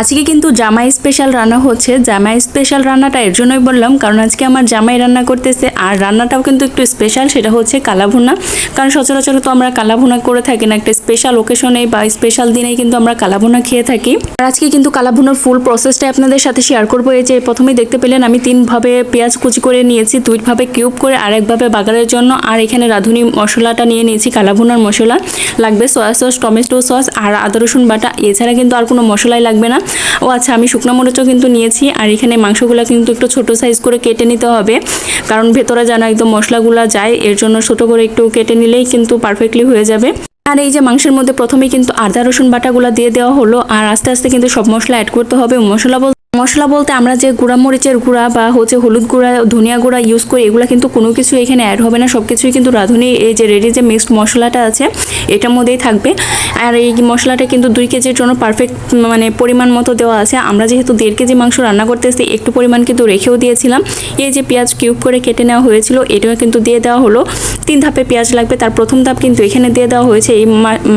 আজকে কিন্তু জামাই স্পেশাল রান্না হচ্ছে। জামাই স্পেশাল রান্নাটা এর জন্যই বললাম, কারণ আজকে আমার জামাই রান্না করতেছে। আর রান্নাটাও কিন্তু একটু স্পেশাল সেটা হচ্ছে কালাভুনা। কারণ সচরাচর তো আমরা কালাভুনা করে থাকি না, একটা স্পেশাল ওকেশনে বা স্পেশাল দিনেই কিন্তু আমরা কালাভুনা খেয়ে থাকি। আর আজকে কিন্তু কালাভুনার ফুল প্রসেসটা আপনাদের সাথে শেয়ার করব। এই যে প্রথমেই দেখতে পেলেন, আমি তিনভাবে পেঁয়াজ কুচি করে নিয়েছি দুইভাবে কিউব করে, আর একভাবে বাগারের জন্য। আর এখানে রাঁধুনি মশলাটা নিয়ে নিয়েছি, কালাভুনার মশলা। লাগবে সয়া সস টমেটো সস আর আদা রসুন বাটা। এছাড়া কিন্তু আর কোনো মশলাই লাগবে না। ও আচ্ছা আমি শুকনো মরিচও কিন্তু নিয়েছি আর এখানে মাংসগুলো কিন্তু একটু ছোট সাইজ করে কেটে নিতে হবে। কারণ ভেতরে যেন একদম মশলাগুলো যায়, এর জন্য ছোট করে একটু কেটে নিলেই কিন্তু পারফেক্টলি হয়ে যাবে। আর এই যে মাংসের মধ্যে প্রথমে কিন্তু আদা রসুন বাটাগুলো দিয়ে দেওয়া হলো, আর আস্তে আস্তে কিন্তু সব মশলা অ্যাড করতে হবে। মশলা বলতে মশলা বলতে আমরা যে গুঁড়া মরিচের গুঁড়া বা হচ্ছে হলুদ গুঁড়া, ধনিয়া গুঁড়া ইউজ করি, এগুলো কিন্তু কোনো কিছু এখানে অ্যাড হবে না সব কিছুই কিন্তু রাঁধুনি, এই যে রেডি যে মিক্সড মশলাটা আছে, এটার মধ্যেই থাকবে। আর এই মশলাটা কিন্তু দুই কেজির জন্য পারফেক্ট মানে পরিমাণ মতো দেওয়া আছে। আমরা যেহেতু দেড় কেজি মাংস রান্না করতে করতেছি, একটু পরিমাণ কিন্তু রেখেও দিয়েছিলাম। এই যে পেঁয়াজ কিউব করে কেটে নেওয়া হয়েছিল, এটাও কিন্তু দিয়ে দেওয়া হলো। তিন ধাপে পেঁয়াজ লাগবে, তার প্রথম ধাপ কিন্তু এখানে দিয়ে দেওয়া হয়েছে। এই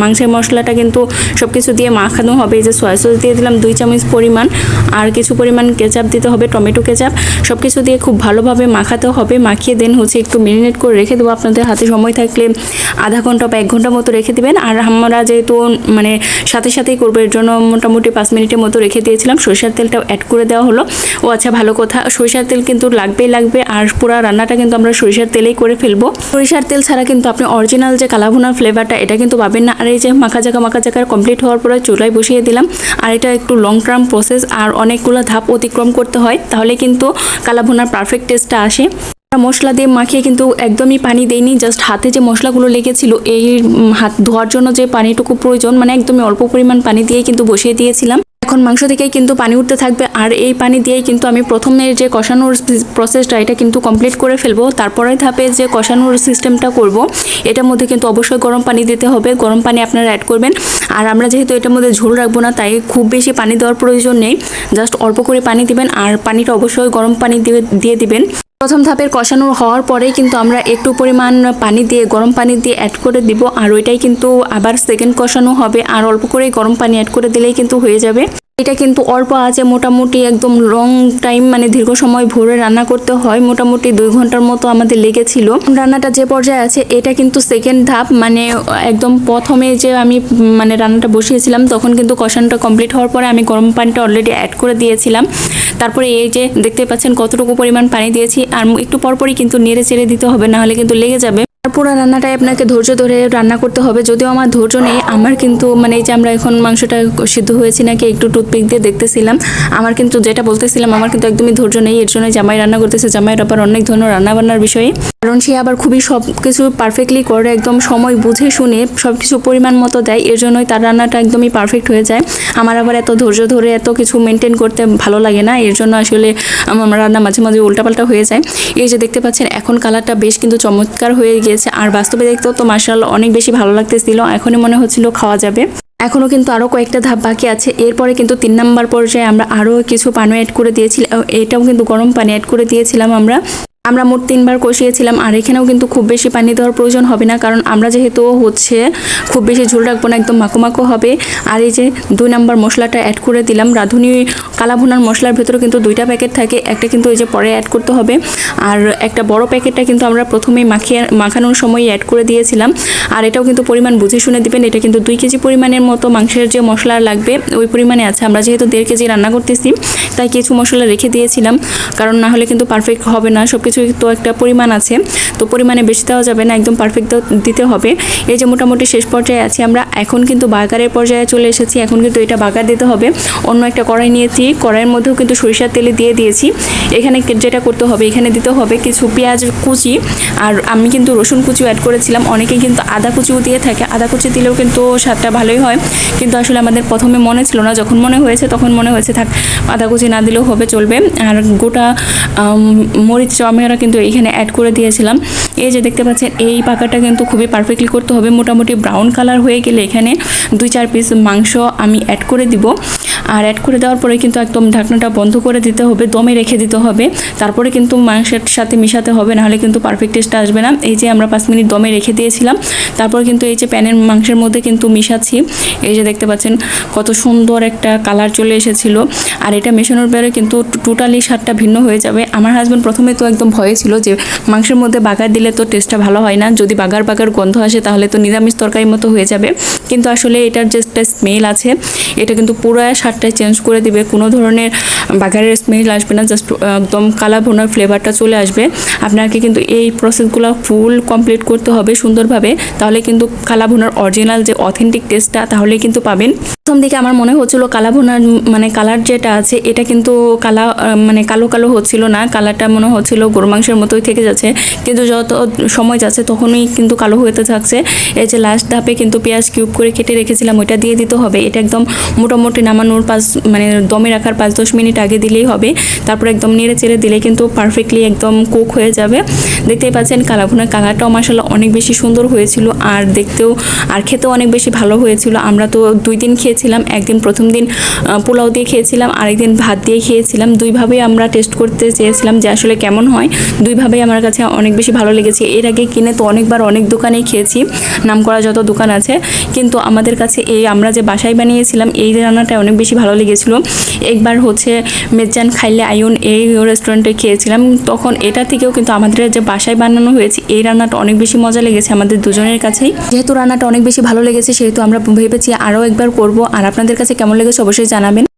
মাংসের মশলাটা কিন্তু সব কিছু দিয়ে মাখানো হবে। এই যে সয়া সস দিয়ে দিলাম, দুই চামচ পরিমাণ। আর কিছু পরিমাণ কেচাপ দিতে হবে, টমেটো কেচাপ সব কিছু দিয়ে খুব ভালোভাবে মাখাতে হবে। মাখিয়ে দেন হচ্ছে একটু মেরিনেট করে রেখে দেবো আপনাদের হাতে। সময় থাকলে আধা ঘণ্টা বা এক ঘণ্টা মতো রেখে দেবেন। আর আমরা যেহেতু মানে সাথে সাথেই করব, এর জন্য মোটামুটি পাঁচ মিনিটের মতো রেখে দিয়েছিলাম। সরিষার তেলটাও অ্যাড করে দেওয়া হলো। ও আচ্ছা ভালো কথা। সরিষার তেল কিন্তু লাগবেই লাগবে। আর পুরো রান্নাটা কিন্তু আমরা সরিষার তেলেই করে ফেলব। সরিষার তেল ছাড়া কিন্তু আপনি অরিজিনাল যে কালাভুনার ফ্লেভারটা এটা কিন্তু পাবেন না। আর এই যে মাখা জাকা মাখা জাকা কমপ্লিট হওয়ার পরে চুলায় বসিয়ে দিলাম। আর এটা একটু লং টার্ম প্রসেস আর অনেকগুলো ধাপ অতিক্রম করতে হয়, তাহলে কিন্তু কালাভুনার পারফেক্ট টেস্টটা আসে। মশলা দিয়ে মাখিয়ে কিন্তু একদমই পানি দেয়নি জাস্ট হাতে যে মশলাগুলো লেগেছিল, এই হাত ধোয়ার জন্য যে পানিটুকু প্রয়োজন মানে একদমই অল্প পরিমাণ পানি দিয়ে কিন্তু বসিয়ে দিয়েছিলাম। এখন মাংস থেকেই কিন্তু পানি উঠতে থাকবে। আর এই পানি দিয়েই কিন্তু আমি প্রথমে যে কষানোর প্রসেসটা এটা কিন্তু কমপ্লিট করে ফেলব। তারপরে ধাপে যে কষানোর সিস্টেমটা করব, এটার মধ্যে কিন্তু অবশ্যই গরম পানি দিতে হবে। গরম পানি আপনারা অ্যাড করবেন। আর আমরা যেহেতু এটার মধ্যে ঝোল রাখব না, তাই খুব বেশি পানি দেওয়ার প্রয়োজন নেই। জাস্ট অল্প করে পানি দিবেন। আর পানিটা অবশ্যই গরম পানি দিয়ে দিয়ে দিবেন। প্রথম ধাপের কষানো হওয়ার পরে কিন্তু আমরা একটু পরিমাণ পানি দিয়ে, গরম পানি দিয়ে অ্যাড করে দিব। আর ওইটাই কিন্তু আবার সেকেন্ড কষানো হবে। আর অল্প করে গরম পানি অ্যাড করে দিলেই কিন্তু হয়ে যাবে। এটা কিন্তু অল্প আছে, মোটামুটি একদম লং টাইম মানে দীর্ঘ সময় ভরে রান্না করতে হয়। মোটামুটি দুই ঘণ্টার মতো আমাদের লেগেছিল। রান্নাটা যে পর্যায়ে আছে, এটা কিন্তু সেকেন্ড ধাপ মানে একদম প্রথমে যে আমি মানে রান্নাটা বসিয়েছিলাম, তখন কিন্তু কষানোটা কমপ্লিট হওয়ার পরে আমি গরম পানিটা অলরেডি অ্যাড করে দিয়েছিলাম। তারপরে এই যে দেখতে পাচ্ছেন কতটুকু পরিমাণ পানি দিয়েছি, আর একটু পরপরই কিন্তু নেড়ে চেড়ে দিতে হবে, নাহলে কিন্তু লেগে যাবে। পুরো রান্নাটাই আপনাকে ধৈর্য ধরে রান্না করতে হবে। যদিও আমার ধৈর্য নেই, আমার কিন্তু মানে এই যে আমরা এখন মাংসটা সিদ্ধ হয়েছি নাকি একটু টুথপিক দিয়ে দেখতেছিলাম, আমার কিন্তু যেটা বলতেছিলাম, আমার কিন্তু একদমই ধৈর্য নেই। এর জন্য জামাই রান্না করতেছে, জামাইয়ের আবার অনেক ধরনের রান্না বান্নার বিষয়ে। কারণ সে আবার খুবই সব কিছু পারফেক্টলি করে, একদম সময় বুঝে শুনে সব কিছু পরিমাণ মতো দেয়, এর জন্যই তার রান্নাটা একদমই পারফেক্ট হয়ে যায়। আমার আবার এত ধৈর্য ধরে এত কিছু মেনটেন করতে ভালো লাগে না, এর জন্য আসলে আমার রান্না মাঝে মাঝে উল্টাপাল্টা হয়ে যায়। এই যে দেখতে পাচ্ছেন, এখন কালারটা বেশ কিন্তু চমৎকার হয়ে গিয়েছে, আর বাস্তবে দেখতেও তো মার্শাল অনেক বেশি ভালো লাগতেছিল, এখনই মনে হচ্ছিল খাওয়া যাবে। এখনও কিন্তু আরও কয়েকটা ধাপ বাকি আছে, এরপরে কিন্তু তিন নাম্বার পর্যায়ে আমরা আরও কিছু পানি অ্যাড করে দিয়েছিলাম এটাও কিন্তু গরম পানি অ্যাড করে দিয়েছিলাম আমরা। আমরা মোট তিনবার কষিয়েছিলাম, আর এখানেও কিন্তু খুব বেশি পানি দেওয়ার প্রয়োজন হবে না, কারণ আমরা যেহেতু হচ্ছে খুব বেশি ঝোল রাখব না, একদম মাখো হবে। আর এই যে দুই নাম্বার মশলাটা অ্যাড করে দিলাম, রাঁধুনি কালাভুনার মশলার ভেতরে কিন্তু দুইটা প্যাকেট থাকে, একটা কিন্তু এই যে পরে অ্যাড করতে হবে। আর একটা বড় প্যাকেটটা কিন্তু আমরা প্রথমেই মাখিয়ে, মাখানোর সময় অ্যাড করে দিয়েছিলাম। আর এটাও কিন্তু পরিমাণ বুঝে শুনে দিবেন, এটা কিন্তু দুই কেজি পরিমাণের মতো মাংসের যে মশলা লাগবে, ওই পরিমাণে আছে। আমরা যেহেতু দেড় কেজি রান্না করতেছি, তাই কিছু মশলা রেখে দিয়েছিলাম, কারণ না হলে কিন্তু পারফেক্ট হবে না সব কিছু তো একটা পরিমাণ আছে, তো পরিমাণে বেশি দেওয়া যাবে না, একদম পারফেক্ট দিতে হবে। এই যে মোটামুটি শেষ পর্যায়ে আছি আমরা, এখন কিন্তু বাগারের পর্যায়ে চলে এসেছি, এখন কিন্তু এটা বাগার দিতে হবে। অন্য একটা কড়াই নিয়েছি, কড়াইয়ের মধ্যেও কিন্তু সরিষার তেলে দিয়ে দিয়েছি। এখানে যেটা করতে হবে, এখানে দিতে হবে কিছু পেঁয়াজ কুচি, আর আমি কিন্তু রসুন কুচিও অ্যাড করেছিলাম। অনেকে কিন্তু আদা কুচিও দিয়ে থাকে, আদা কুচি দিলেও কিন্তু স্বাদটা ভালোই হয়। কিন্তু আসলে আমাদের প্রথমে মনে ছিল না, যখন মনে হয়েছে তখন মনে হয়েছে, থাক, আদা কুচি না দিলেও হবে, চলবে। আর গোটা মরিচ আমি ক্যামেরা কিন্তু এইখানে অ্যাড করে দিয়েছিলাম। এই যে দেখতে পাচ্ছেন, এই পাকাটা কিন্তু খুবই পারফেক্টলি করতে হবে। মোটামুটি ব্রাউন কালার হয়ে গেলে এখানে দুই চার পিস মাংস আমি অ্যাড করে দিব। আর অ্যাড করে দেওয়ার পরে কিন্তু একদম ঢাকনাটা বন্ধ করে দিতে হবে, দমে রেখে দিতে হবে। তারপরে কিন্তু মাংসের সাথে মিশাতে হবে, নাহলে কিন্তু পারফেক্ট টেস্ট আসবে না। এই যে আমরা পাঁচ মিনিট দমে রেখে দিয়েছিলাম, তারপর কিন্তু এই যে প্যানের মাংসের মধ্যে কিন্তু মিশাচ্ছি। এই যে দেখতে পাচ্ছেন, কত সুন্দর একটা কালার চলে এসেছিল। আর এটা মেশানোর পরে কিন্তু টোটালি স্বাদটা ভিন্ন হয়ে যাবে। আমার হাজব্যান্ড প্রথমে তো একদম ভয়ে ছিল যে মাংসের মধ্যে বাগার দিলে তো টেস্টটা ভালো হয় না। যদি বাগার বাগার গন্ধ আসে তাহলে তো নিরামিষ তরকারির মতো হয়ে যাবে। কিন্তু আসলে এটার যে একটা স্মেল আছে, এটা কিন্তু পুরো স্বাদটাই চেঞ্জ করে দিবে। কোনো ধরনের বাগারের স্মেল আসবে না জাস্ট একদম কালা ভোনার ফ্লেভারটা চলে আসবে। আপনাকে কিন্তু এই প্রসেসগুলো ফুল কমপ্লিট করতে হবে সুন্দরভাবে। তাহলে কিন্তু কালা ভুনার অরিজিনাল যে অথেন্টিক টেস্টটা তাহলে কিন্তু পাবেন। প্রথম দিকে আমার মনে হচ্ছিল কালা ভুনার মানে কালার যেটা আছে, এটা কিন্তু কালা মানে কালো কালো হচ্ছিল না। কালারটা মনে হচ্ছিল গরু মাংসের মতোই থেকে যাচ্ছে। কিন্তু যত সময় যাচ্ছে, তখনই কিন্তু কালো হতে থাকছে। এই যে লাস্ট ধাপে কিন্তু পেঁয়াজ কিউব করে কেটে রেখেছিলাম, ওইটা দিয়ে দিতে হবে। এটা একদম মোটামুটি নামানোর পাঁচ মানে দমে রাখার পাঁচ দশ মিনিট আগে দিলেই হবে। তারপর একদম নেড়ে চেড়ে দিলে কিন্তু পারফেক্টলি একদম কুক হয়ে যাবে। দেখতেই পাচ্ছেন কালাভুনার কালারটাও মাসাল্লাহ অনেক বেশি সুন্দর হয়েছিল, আর দেখতেও, আর খেতেও অনেক বেশি ভালো হয়েছিল। আমরা তো দুই দিন খেয়েছিলাম, একদিন প্রথম দিন পোলাও দিয়ে খেয়েছিলাম, আরেকদিন ভাত দিয়ে খেয়েছিলাম। দুইভাবেই আমরা টেস্ট করতে চেয়েছিলাম যে আসলে কেমন হয়। দুইভাবেই আমার কাছে অনেক বেশি ভালো লেগেছে। এর আগে কিনে তো অনেকবার অনেক দোকানেই খেয়েছি নাম করা যত দোকান আছে। কিন্তু আমাদের কাছে এই আমরা যে বাসায় বানিয়েছিলাম, এই রান্নাটা অনেক বেশি ভালো লেগেছিল। একবার হচ্ছে মেজান খাইলে আয়ুন এই রেস্টুরেন্টে খেয়েছিলাম। তখন এটা থেকেও কিন্তু আমাদের যে বাসায় বানানো হয়েছে, এই রান্নাটা অনেক বেশি মজা লেগেছে আমাদের দুজনের কাছেই। যেহেতু রান্নাটা অনেক বেশি ভালো লেগেছে, সেহেতু আমরা ভেবেছি আরও একবার করব। আর আপনাদের কাছে কেমন লেগেছে অবশ্যই জানাবেন।